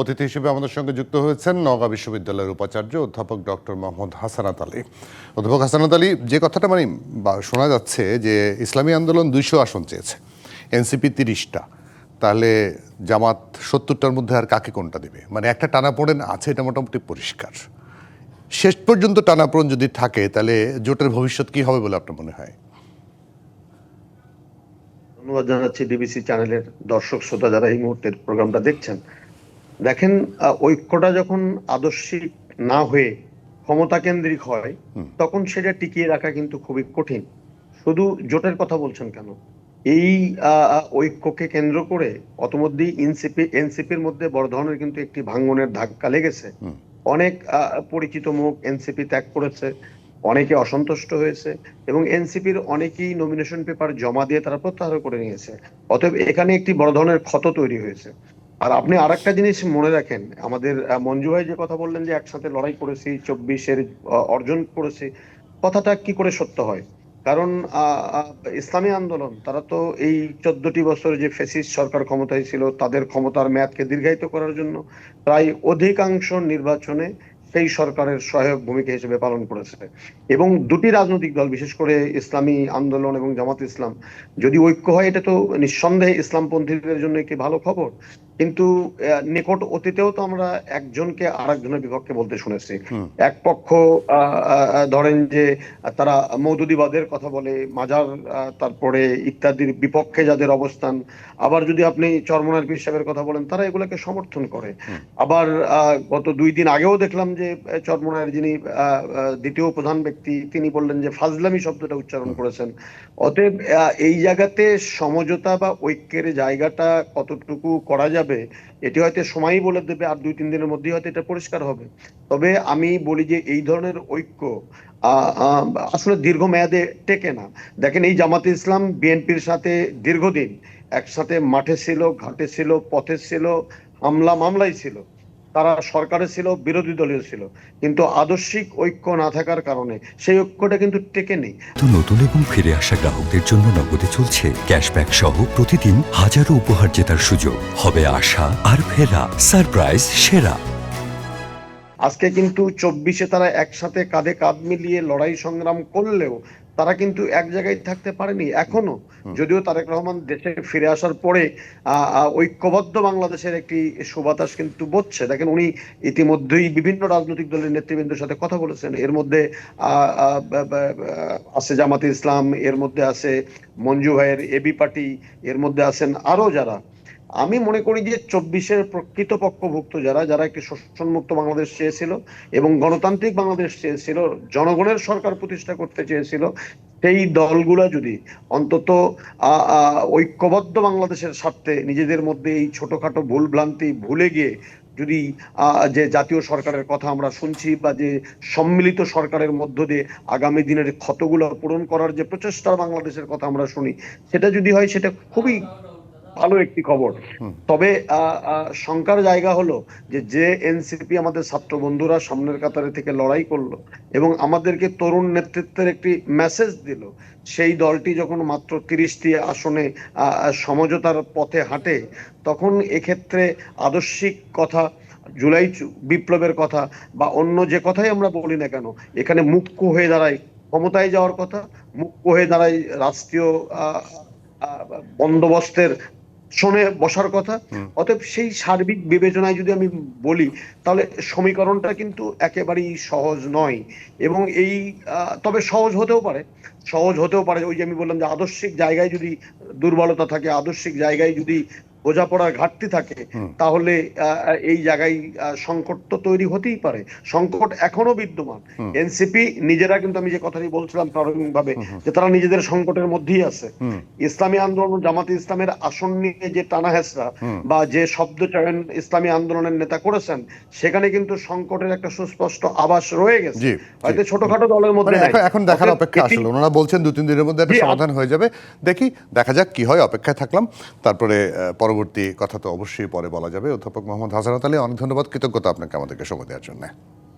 অতিথি হিসেবে আমাদের সঙ্গে যুক্ত হয়েছেন নওগাঁ বিশ্ববিদ্যালয়ের উপাচার্য অধ্যাপক ডক্টর মোহাম্মদ হাসানাত আলী অধ্যাপক হাসানাত আলী যে কথাটা মানে শোনা যাচ্ছে যে ইসলামী আন্দোলন দুইশো আসন চেয়েছে, এনসিপি তিরিশটা। তাহলে জামাত সত্তরটার মধ্যে আর কাকে কোনটা দেবে? মানে একটা টানাপোড়েন আছে, এটা মোটামুটি পরিষ্কার। শেষ পর্যন্ত টানাপোড়েন যদি থাকে, তাহলে জোটের ভবিষ্যৎ কি হবে বলে আপনার মনে হয়? ধন্যবাদ জানাচ্ছি ডিবিসি চ্যানেলের দর্শক, শ্রোতা যারা এই মুহূর্তের প্রোগ্রামটা দেখছেন। দেখেন ঐক্যটা যখন আদর্শিক না হয়ে ক্ষমতা কেন্দ্রিক হয় তখন সেটা টিকিয়ে রাখা কিন্তু খুবই কঠিন। শুধু জোটের কথা বলছেন কেন? এই ঐক্যকে কেন্দ্র করে অতমধ্যেই এনসিপি এনসিপির মধ্যে বড় ধরনের কিন্তু একটি ভাঙ্গনের ধাক্কা লেগেছে। অনেক পরিচিত মুখ এনসিপি ত্যাগ করেছে অনেকে অসন্তুষ্ট হয়েছে এবং এনসিপির অনেকেই নমিনেশন পেপার জমা দিয়ে তারা প্রত্যাহার করে নিয়েছে। অতএব এখানে একটি বড় ধরনের ক্ষত তৈরি হয়েছে। আর আপনি আরেকটা জিনিস মনে রাখেন, আমাদের মঞ্জু ভাই যে কথা বললেন যে একসাথে লড়াই করেছি, চব্বিশের অর্জন করেছি, কথাটা কি করে সত্য হয়? কারণ ইসলামী আন্দোলন, তারা তো এই চোদ্দটি বছর যে ফেসিস্ট সরকার ক্ষমতায় ছিল, তাদের ক্ষমতার মেয়াদকে দীর্ঘায়িত করার জন্য প্রায় অধিকাংশ নির্বাচনে সেই সরকারের সহায়ক ভূমিকা হিসেবে পালন করেছে। এবং দুটি রাজনৈতিক দল, বিশেষ করে ইসলামী আন্দোলন এবং জামাত ইসলাম, যদি ঐক্য হয়, এটা তো নিঃসন্দেহে ইসলামপন্থীদের জন্য একটি ভালো খবর। কিন্তু নিকট অতীতেও তো আমরা একজনকে আরেকজনের বিপক্ষে বলতে শুনেছি। এক পক্ষ ধরেন যে তারা মৌদুদিবাদের কথা বলে মাজার তারপরে ইত্যাদির বিপক্ষে যাদের অবস্থান আবার যদি আপনি চরমনার পীর সাহেবের কথা বলেন তারা এগুলোকে সমর্থন করে। আবার আহ, গত দুই দিন আগেও দেখলাম যে চরমনার যিনি দ্বিতীয় প্রধান ব্যক্তি তিনি বললেন যে ফাজলামি শব্দটা উচ্চারণ করেছেন। অতএব এই জায়গাতে সমঝোতা বা ঐক্যের জায়গাটা কতটুকু করা যাবে এটি হয়তো সময়ই বলে দেবে আর দুই, তিন দিনের মধ্যেই হয়তো এটা পরিষ্কার হবে। তবে আমি বলি যে এই ধরনের ঐক্য আসলে দীর্ঘ মেয়াদে টেকে না। দেখেন এই জামাতে ইসলাম বিএনপির সাথে দীর্ঘদিন একসাথে মাঠে ছিল, ঘাটে ছিল, পথে ছিল, হামলা মামলাই ছিল। তারা সরকারে ছিল বিরোধী দলীয় ছিল। কিন্তু আদর্শিক ঐক্য না থাকার কারণে সেই ঐক্যটা কিন্তু টেকে নেই তো নতুন এবং ফিরে আসা গ্রাহকদের জন্য নগদে চলছে ক্যাশব্যাক সহ প্রতিদিন হাজারো উপহার জেতার সুযোগ। হবে আশা আর ফেরা সারপ্রাইজ সেরা। আজকে কিন্তু চব্বিশে তারা একসাথে কাঁধে কাঁধ মিলিয়ে লড়াই সংগ্রাম করলেও তারা কিন্তু এক জায়গায় থাকতে পারেনি এখনও। যদিও তারেক রহমান দেশে ফিরে আসার পরে ঐক্যবদ্ধ বাংলাদেশের একটি সুবাতাস কিন্তু বচ্ছে। দেখেন উনি ইতিমধ্যেই বিভিন্ন রাজনৈতিক দলের নেতৃবৃন্দের সাথে কথা বলেছেন। এর মধ্যে আছে জামাতে ইসলাম এর মধ্যে আছে মঞ্জু ভাইয়ের এবি পার্টি এর মধ্যে আছেন আরও যারা। আমি মনে করি যে চব্বিশের প্রকৃত পক্ষভুক্ত যারা যারা একটি শোষণমুক্ত বাংলাদেশ চেয়েছিল এবং গণতান্ত্রিক বাংলাদেশ চেয়েছিল, জনগণের সরকার প্রতিষ্ঠা করতে চেয়েছিল, সেই দলগুলো যদি অন্তত ঐক্যবদ্ধ বাংলাদেশের স্বার্থে নিজেদের মধ্যে এই ছোটখাটো ভুল ভ্রান্তি ভুলে গিয়ে যদি যে জাতীয় সরকারের কথা আমরা শুনছি বা যে সম্মিলিত সরকারের মধ্য দিয়ে আগামী দিনের ক্ষতগুলো পূরণ করার যে প্রচেষ্টা বাংলাদেশের কথা আমরা শুনি, সেটা যদি হয় সেটা খুবই ভালো একটি খবর। তবে শঙ্কার জায়গা হলো যে যে এনসিপি আমাদের ছাত্র বন্ধুরা সামনের কাতারে থেকে লড়াই করল এবং আমাদেরকে তরুণ নেতৃত্বের একটি মেসেজ দিল। সেই দলটি যখন মাত্র তিরিশটি আসনে সমঝোতার পথে হাঁটে তখন এক্ষেত্রে আদর্শিক কথা জুলাই বিপ্লবের কথা বা অন্য যে কথাই আমরা বলি না কেন এখানে মুখ্য হয়ে দাঁড়ায় ক্ষমতায় যাওয়ার কথা মুখ্য হয়ে দাঁড়ায় রাষ্ট্রীয় বন্দোবস্তের শোনে বসার কথা। অতএব সেই সার্বিক বিবেচনায় যদি আমি বলি তাহলে সমীকরণটা কিন্তু একেবারেই সহজ নয়। এবং এই আহ, তবে সহজ হতেও পারে। সহজ হতেও পারে ওই যে আমি বললাম যে আদর্শিক জায়গায় যদি দুর্বলতা থাকে আদর্শিক জায়গায় যদি বোঝাপড়ার ঘাটতি থাকে তাহলে এই জায়গায় সংকট তো তৈরি হতেই পারে। সংকট এখনও বিদ্যমান। এনসিপি নিজেরা কিন্তু আমি যে কথাটি বলছিলাম প্রারম্ভিকভাবে যে তারা নিজেদের সংকটের মধ্যেই আছে। ইসলামী আন্দোলন জামাতে ইসলামের আসন নিয়ে যে টানা হেসরা বা যে শব্দ চয়ন ইসলামী আন্দোলনের নেতা করেছেন সেখানে কিন্তু সংকটের একটা সুস্পষ্ট আভাস রয়ে গেছে। হয়তো ছোটখাটো দলের মধ্যে মানে এখন দেখার অপেক্ষা আসলে। ওনারা বলছেন দু তিন দিনের মধ্যে একটা সমাধান হয়ে যাবে। দেখি দেখা যাক কি হয় অপেক্ষায় থাকলাম। তারপরে আহ, পরবর্তী কথা তো অবশ্যই পরে বলা যাবে। অধ্যাপক মোহাম্মদ হাসানাত আলী, অনেক ধন্যবাদ। কৃতজ্ঞতা আপনাকে আমাদেরকে সময় দেওয়ার জন্য।